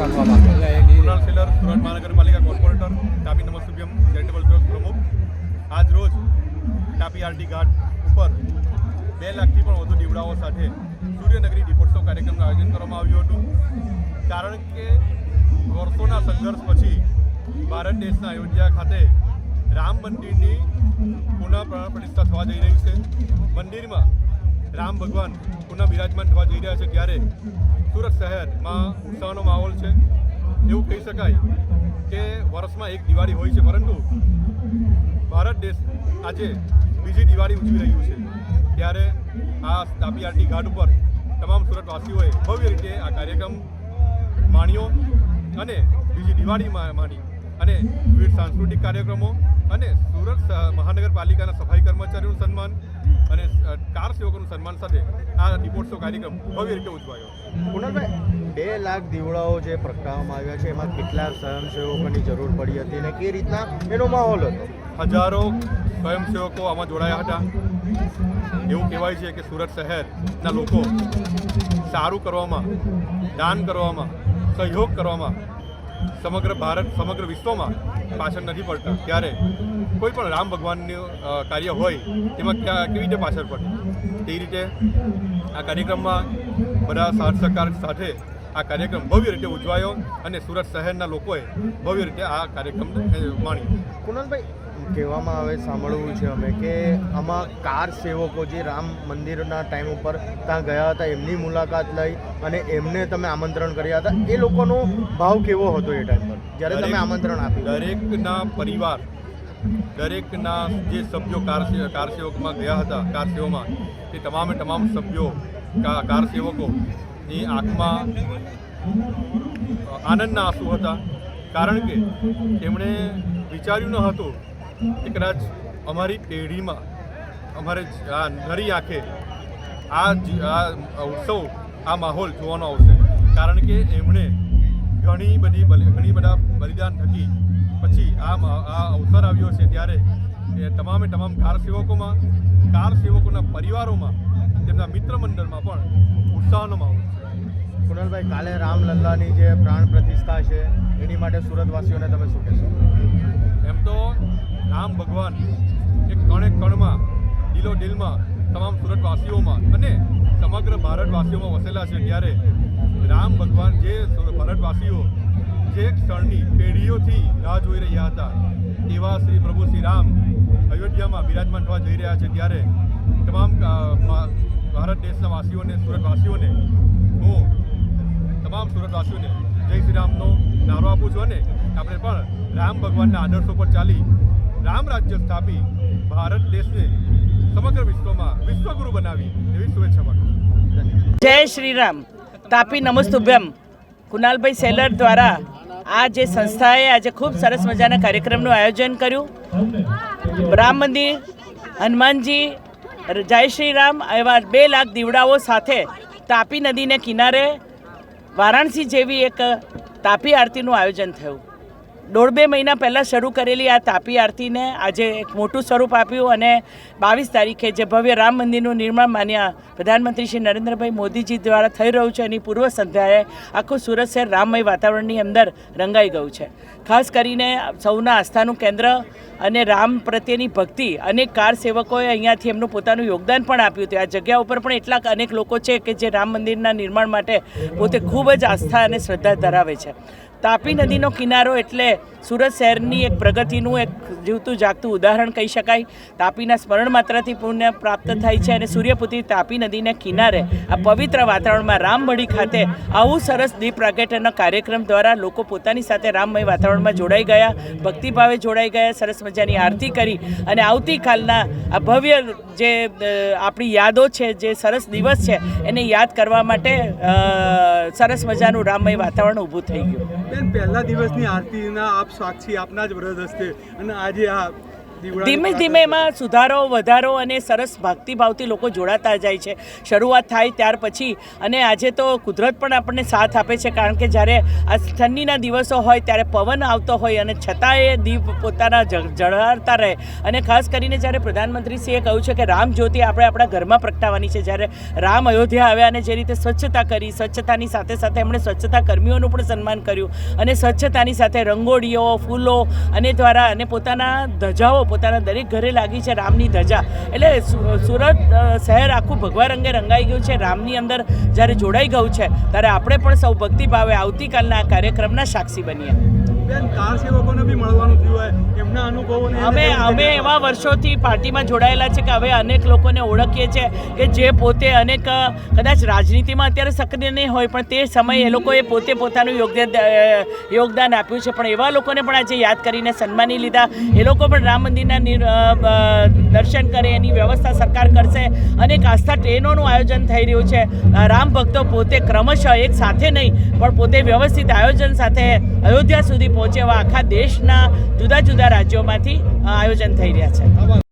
કુણાલ સેલર સુરત મહાનગરપાલિકા corporator Tapi નમસ્તુભ્યમ, charitable trust પ્રમુખ. આજ રોજ તાપી આરટી ઘાટ ઉપર બે લાખથી પણ વધુ દીવડાઓ સાથે સૂર્યનગરી દીપોત્સવ કાર્યક્રમનું આયોજન કરવામાં આવ્યું હતું. કારણ કે વર્ષોના સંઘર્ષ પછી ભારત દેશના અયોધ્યા ખાતે રામ મંદિરની પુનઃ પ્રતિષ્ઠા થવા જઈ રહી છે. મંદિરમાં રામ ભગવાન પુનઃ બિરાજમાન થવા જઈ રહ્યા છે ત્યારે સુરત શહેરમાં ઉત્સાહનો માહોલ છે. એવું કહી શકાય કે વર્ષમાં એક દિવાળી હોય છે, પરંતુ ભારત દેશ આજે બીજી દિવાળી ઉજવી રહ્યું છે. ત્યારે આ તાપી આરટી ઘાટ ઉપર તમામ સુરતવાસીઓએ ભવ્ય રીતે આ કાર્યક્રમ માણ્યો અને બીજી દિવાળી માણી અને વિવિધ સાંસ્કૃતિક કાર્યક્રમો અને સુરત મહાનગરપાલિકાના સફાઈ કર્મચારીઓનું સન્માન અને કાર સેવકોનું સન્માન સાથે આ દીપોત્સવ કાર્યક્રમ ભવ્ય રીતે ઉજવાયો. કુણાલભાઈ બે લાખ દીવડાઓ જે પ્રગટાવવામાં આવ્યા છે એમાં કેટલા સ્વયંસેવકોની જરૂર પડી હતી અને કે રીતના એનો માહોલ હતો? હજારો સ્વયંસેવકો આમાં જોડાયા હતા. એવું કહેવાય છે કે સુરત શહેરના લોકો સારું કરવામાં દાન કરવામાં સહયોગ કરવામાં સમગ્ર ભારત સમગ્ર વિશ્વમાં પાછળ નથી પડતા. ત્યારે કોઈ પણ રામ ભગવાનનું કાર્ય હોય તેમાં ક્યાં કેવી રીતે પાછળ પડે? તે રીતે આ કાર્યક્રમમાં બધા સાથ સહકાર સાથે આ કાર્યક્રમ ભવ્ય રીતે ઉજવાયો અને સુરત શહેરના લોકોએ ભવ્ય રીતે આ કાર્યક્રમ માણ્યો. કુણાલભાઈ કહેવામાં આવે સાંભળવું છે અમે કે આમાં કાર સેવકો જે રામ મંદિરના ટાઈમ ઉપર ત્યાં ગયા હતા એમની મુલાકાત લઈ અને એમને તમે આમંત્રણ કર્યા હતા એ લોકોનો ભાવ કેવો હતો એ ટાઈમ પર? જ્યારે તમે આમંત્રણ આપ્યું. દરેકના પરિવાર દરેકના જે સભ્યો કારસેવ કારસેવકમાં ગયા હતા કારસેવોમાં તે તમામે તમામ સભ્યો કા- કાર આંખમાં આનંદના આંસુ હતા. કારણ કે તેમણે વિચાર્યું ન હતું કે કદાચ અમારી પેઢીમાં, અમારે આ નરી આંખે આ આ ઉત્સવ, આ માહોલ જોવાનો આવશે. કારણ કે એમણે ઘણી બધી ઘણી બધા બલિદાન થકી પછી આ આ અવસર આવ્યો છે ત્યારે એ તમામે તમામ કાર સેવકોમાં કાર સેવકોના પરિવારોમાં તેમના મિત્ર મંડળમાં પણ ઉત્સાહનો માહોલ છે. કુણાલભાઈ કાલે રામલલ્લાની જે પ્રાણ પ્રતિષ્ઠા છે એની માટે સુરતવાસીઓને તમે શું કહેશો? એમ તો રામ ભગવાન એ કણે કણમાં દિલો દિલમાં તમામ સુરતવાસીઓમાં અને સમગ્ર ભારતવાસીઓમાં વસેલા છે. ત્યારે રામ ભગવાન જે ભારતવાસીઓ જે ક્ષણની પેઢીઓથી રાહ જોઈ રહ્યા હતા, એવા શ્રી પ્રભુ શ્રી રામ અયોધ્યામાં બિરાજમાન થવા જઈ રહ્યા છે ત્યારે તમામ ભારત દેશના વાસીઓને, સુરતવાસીઓને, હું તમામ સુરતવાસીઓને જય શ્રી રામનો નારો આપું છું અને આપણે પણ રામ ભગવાનના આદર્શો પર ચાલી રામ રાજ્ય સ્થાપી ભારત દેશને સમગ્ર વિશ્વમાં વિશ્વગુરુ બનાવી એવી શુભેચ્છા પાઠવું જય શ્રી રામ. તાપી નમસ્તુભ્યમ. કુનાલભાઈ સેલર દ્વારા આ જે સંસ્થાએ આજે ખૂબ સરસ મજાના કાર્યક્રમનું આયોજન કર્યું. રામ મંદિર, હનુમાનજી, જય શ્રી રામ એવા બે લાખ દીવડાઓ સાથે તાપી નદીને કિનારે વારાણસી જેવી એક તાપી આરતીનું આયોજન થયું. દોઢ બે મહિના પહેલાં શરૂ કરેલી આ તાપી આરતીને આજે એક મોટું સ્વરૂપ આપ્યું અને બાવીસ તારીખે જે ભવ્ય રામ મંદિરનું નિર્માણ માન્યા પ્રધાનમંત્રી શ્રી નરેન્દ્રભાઈ મોદીજી દ્વારા થઈ રહ્યું છે, એની પૂર્વ સંધ્યાએ આખું સુરત શહેર રામમય વાતાવરણની અંદર રંગાઈ ગયું છે. ખાસ કરીને સૌના આસ્થાનું કેન્દ્ર અને રામ પ્રત્યેની ભક્તિ અનેક કાર સેવકોએ અહીંયાથી એમનું પોતાનું યોગદાન પણ આપ્યું હતું. આ જગ્યા ઉપર પણ એટલા અનેક લોકો છે કે જે રામ મંદિરના નિર્માણ માટે પોતે ખૂબ જ આસ્થા અને શ્રદ્ધા ધરાવે છે. તાપી નદીનો કિનારો એટલે સુરત શહેરની એક પ્રગતિનું એક જીવતું જાગતું ઉદાહરણ કહી શકાય. તાપીના સ્મરણ માત્રથી પુણ્ય પ્રાપ્ત થાય છે અને સૂર્યપુત્રી તાપી નદીના કિનારે આ પવિત્ર વાતાવરણમાં રામબડી ખાતે આવું સરસ દીપ પ્રાગટ્યના કાર્યક્રમ દ્વારા લોકો પોતાની સાથે રામમય વાતાવરણમાં જોડાઈ ગયા, ભક્તિભાવે જોડાઈ ગયા, સરસ મજાની આરતી કરી અને આવતીકાલના આ ભવ્ય જે આપણી યાદો છે, જે સરસ દિવસ છે, એને યાદ કરવા માટે સરસ મજાનું રામમય વાતાવરણ ઊભું થઈ ગયું. બેન પહેલા દિવસની આરતીના આપ સાક્ષી આપના જ વ્રત હસ્તે. અને આજે આ ધીમે ધીમે એમાં સુધારો વધારો અને સરસ ભક્તિભાવથી લોકો જોડાતા જાય છે. શરૂઆત થાય ત્યાર પછી અને આજે તો કુદરત પણ આપણને સાથ આપે છે કારણ કે જ્યારે આ ઠંડીના દિવસો હોય ત્યારે પવન આવતો હોય અને છતાં એ દીપ પોતાના જળહળતા રહે. અને ખાસ કરીને જ્યારે પ્રધાનમંત્રીશ્રીએ કહ્યું છે કે રામ જ્યોતિ આપણે આપણા ઘરમાં પ્રગટાવવાની છે જ્યારે રામ અયોધ્યા આવ્યા અને જે રીતે સ્વચ્છતા કરી સ્વચ્છતાની સાથે સાથે એમણે સ્વચ્છતા કર્મીઓનું પણ સન્માન કર્યું અને સ્વચ્છતાની સાથે રંગોળીઓ ફૂલો અને દ્વારા અને પોતાના ધજાઓ પોતાના દરેક ઘરે લાગી છે રામની ધજા. એટલે સુરત શહેર આખું ભગવા રંગે રંગાઈ ગયું છે, રામની અંદર જ્યારે જોડાઈ ગયું છે, ત્યારે આપણે પણ સૌ ભક્તિભાવે આવતીકાલના આ કાર્યક્રમના સાક્ષી બનીએ. બેન કાર સેવકોને બી મળવાનું થયું હોય એમના અનુભવોને અમે અમે એવા વર્ષોથી પાર્ટીમાં જોડાયેલા છે કે હવે અનેક લોકોને ઓળખીએ છીએ કે જે પોતે અનેક કદાચ રાજનીતિમાં અત્યારે સક્રિય નહીં હોય પણ તે સમયે એ લોકોએ પોતે પોતાનું યોગદાન યોગદાન આપ્યું છે. પણ એવા લોકોને પણ આજે યાદ કરીને સન્માની લીધા. એ લોકો પણ રામ મંદિરના દર્શન કરે એની વ્યવસ્થા સરકાર કરશે. અનેક આસ્થા ટ્રેનોનું આયોજન થઈ રહ્યું છે. રામ ભક્તો પોતે ક્રમશઃ એક સાથે નહીં પણ પોતે વ્યવસ્થિત આયોજન સાથે અયોધ્યા સુધી પહોંચે એવા આખા દેશના જુદા જુદા રાજ્યોમાંથી આયોજન થઈ રહ્યા છે.